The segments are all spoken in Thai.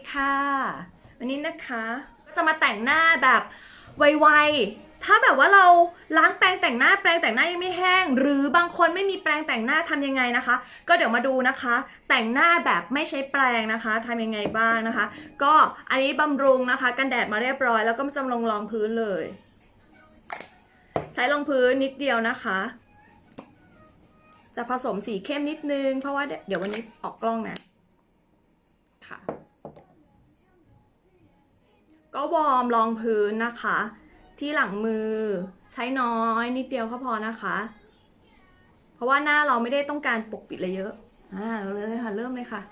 ดีค่ะ วันนี้นะคะจะมาแต่งหน้าแบบไวๆ ถ้าแบบว่าเราล้างแปรงแต่งหน้าแปรงแต่งหน้ายังไม่แห้ง หรือบางคนไม่มีแปรงแต่งหน้าทำยังไงนะคะ ก็เดี๋ยวมาดูนะคะ แต่งหน้าแบบไม่ใช้แปรงนะคะทำยังไงบ้างนะคะ ก็อันนี้บำรุงนะคะ กันแดดมาเรียบร้อยแล้วก็จะลองรองพื้นเลย ใช้รองพื้นนิดเดียวนะคะ จะผสมสีเข้มนิดนึง เพราะว่าเดี๋ยววันนี้ออกกล้องนะค่ะ ก็วอร์มรองพื้นนะคะ ที่หลังมือใช้น้อยนิดเดียวก็พอนะคะ เพราะว่าหน้าเราไม่ได้ต้องการปกปิดอะไรเยอะอ่าเราเลยค่ะเริ่มเลยค่ะ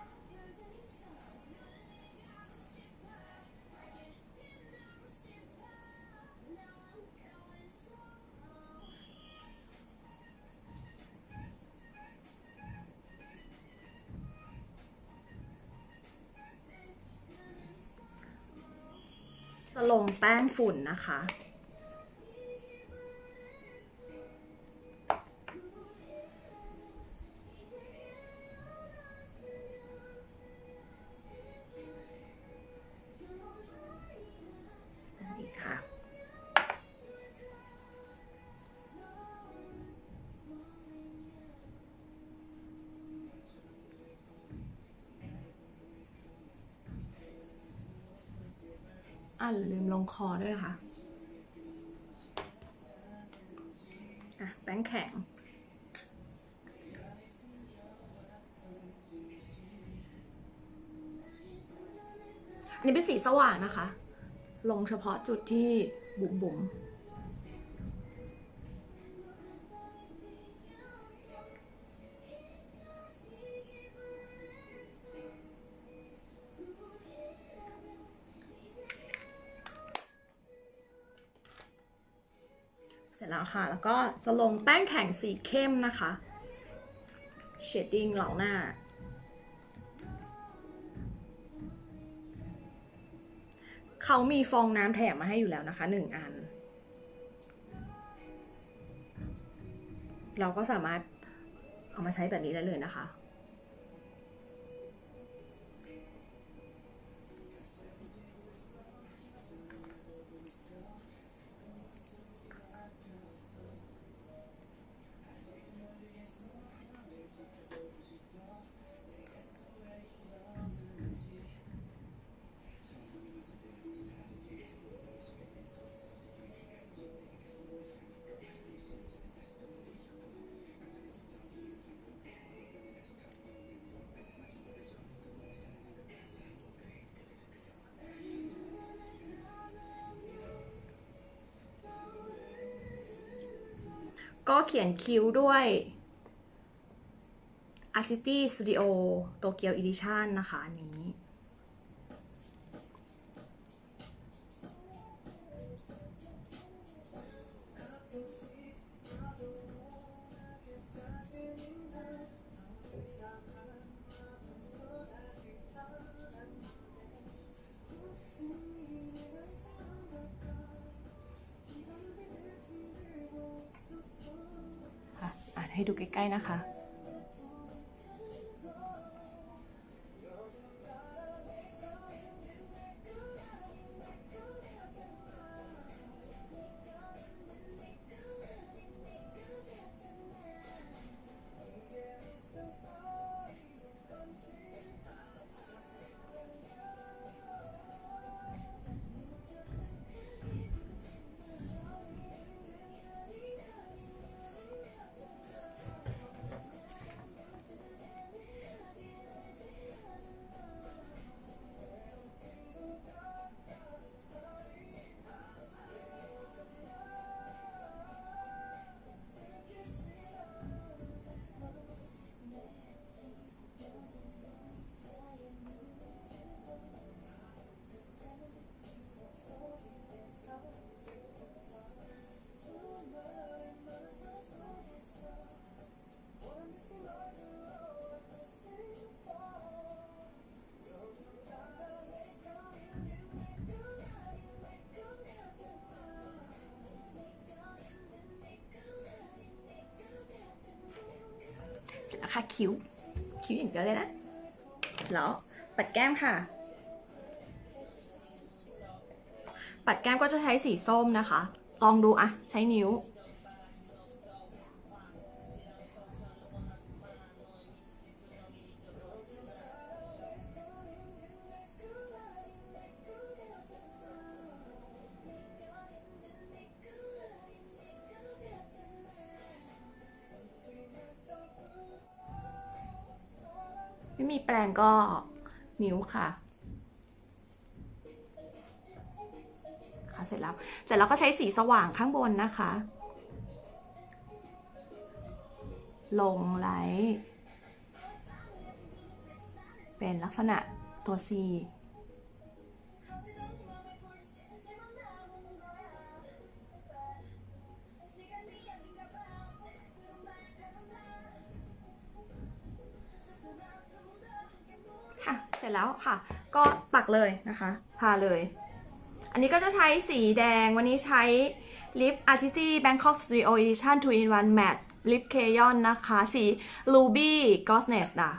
ลงแป้งฝุ่นนะคะ อะลืมลงคอด้วยนะคะอะแป้งแข็งอันนี้เป็นสีสว่างนะคะ ลงเฉพาะจุดที่บุ๋มบุ๋ม ร็จแล้วค่ะ แล้วก็จะลงแป้งแข็งสีเข้มนะคะเชดดิ้งเหล่าหน้า เขามีฟองน้ำแถมมาให้อยู่แล้วนะคะหนึ่งอัน เราก็สามารถเอามาใช้แบบนี้ได้เลยนะคะ ก็เขียนคิ้วด้วย a r t i s t y Studio Tokyo Edition นะคะนี้ ให้ดูใกล้ๆนะคะาคิ้ว คิ้วอย่างเดียวเลยนะแล้วปัดแก้มค่ะ ปัดแก้มก็จะใช้สีส้มนะคะ ลองดูอะใช้นิ้ว ม่มีแปรงก็นิ้วค่ะ ค่ะเสร็จแล้ว เสร็จแล้วก็ใช้สีสว่างข้างบนนะคะ ลงไลท์เป็นลักษณะตัว C ร็จแล้วค่ะ ก็ปักเลยนะคะทาเลย อันนี้ก็จะใช้สีแดงวันนี้ใช้ลิป Artisty Bangkok Studio Edition 2 in 1 Matte Lip Crayon นะคะ สี Ruby Glossness นะ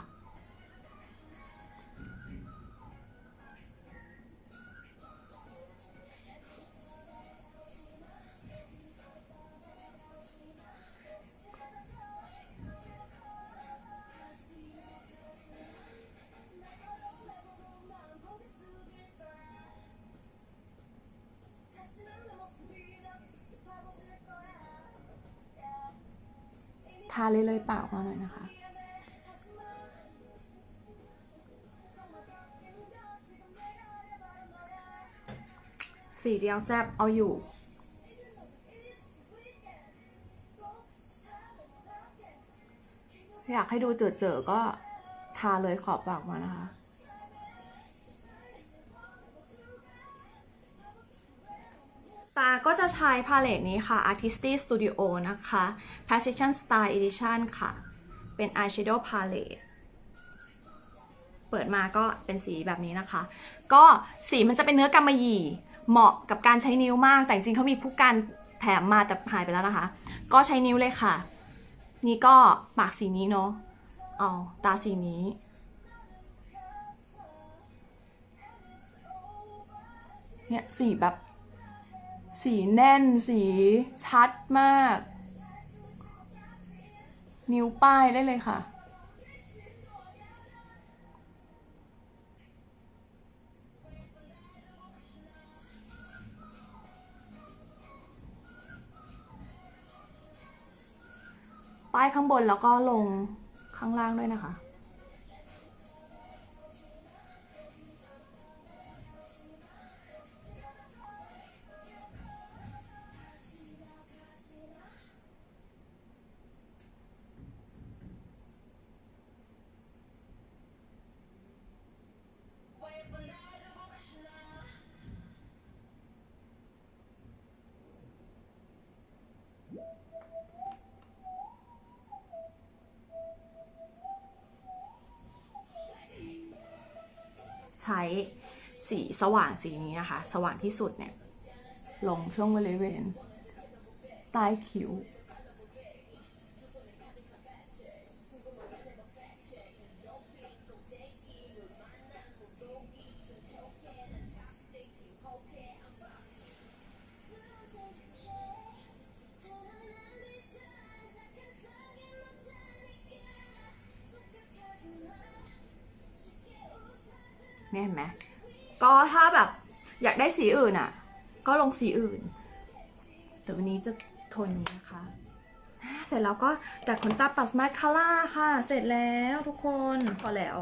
ทาเลยเลยปากมาหน่อยนะคะ สีเดียวแซบเอาอยู่ อยากให้ดูเจอๆก็ทาเลยขอบปากมานะคะ ตาก็จะใช้พาเลตนี้ค่ะ Artisty Studio นะคะ Precision Style Edition ค่ะ เป็น Eyeshadow Palette เปิดมาก็เป็นสีแบบนี้นะคะ ก็สีมันจะเป็นเนื้อกำมะหยี่ เหมาะกับการใช้นิ้วมาก แต่จริงเขามีผู้กันแถมมาแต่หายไปแล้วนะคะ ก็ใช้นิ้วเลยค่ะ นี่ก็ปากสีนี้เนาะเอาตาสีนี้เนี่ยสีแบบ สีแน่นสีชัดมาก นิ้วป้ายได้เลยค่ะ ป้ายข้างบนแล้วก็ลงข้างล่างด้วยนะคะ ใช้สีสว่างสีนี้นะคะ สว่างที่สุดเนี่ย ลงช่วงบริเวณใต้คิ้ว เนี่ยเห็นไหมก็ถ้าแบบอยากได้สีอื่นอะ ก็ลงสีอื่น แต่วันนี้จะทนนี้นะคะ เสร็จแล้วก็ดัดขนตาปัดมาคาร่าค่ะ เสร็จแล้วทุกคนพอแล้ว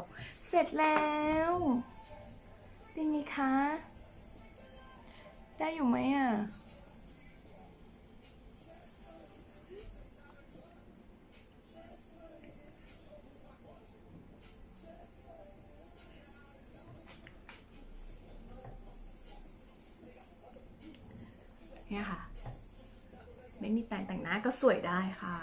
เสร็จแล้ว เป็นไงคะ ได้อยู่ไหมอะ ก็สวยได้ค่ะ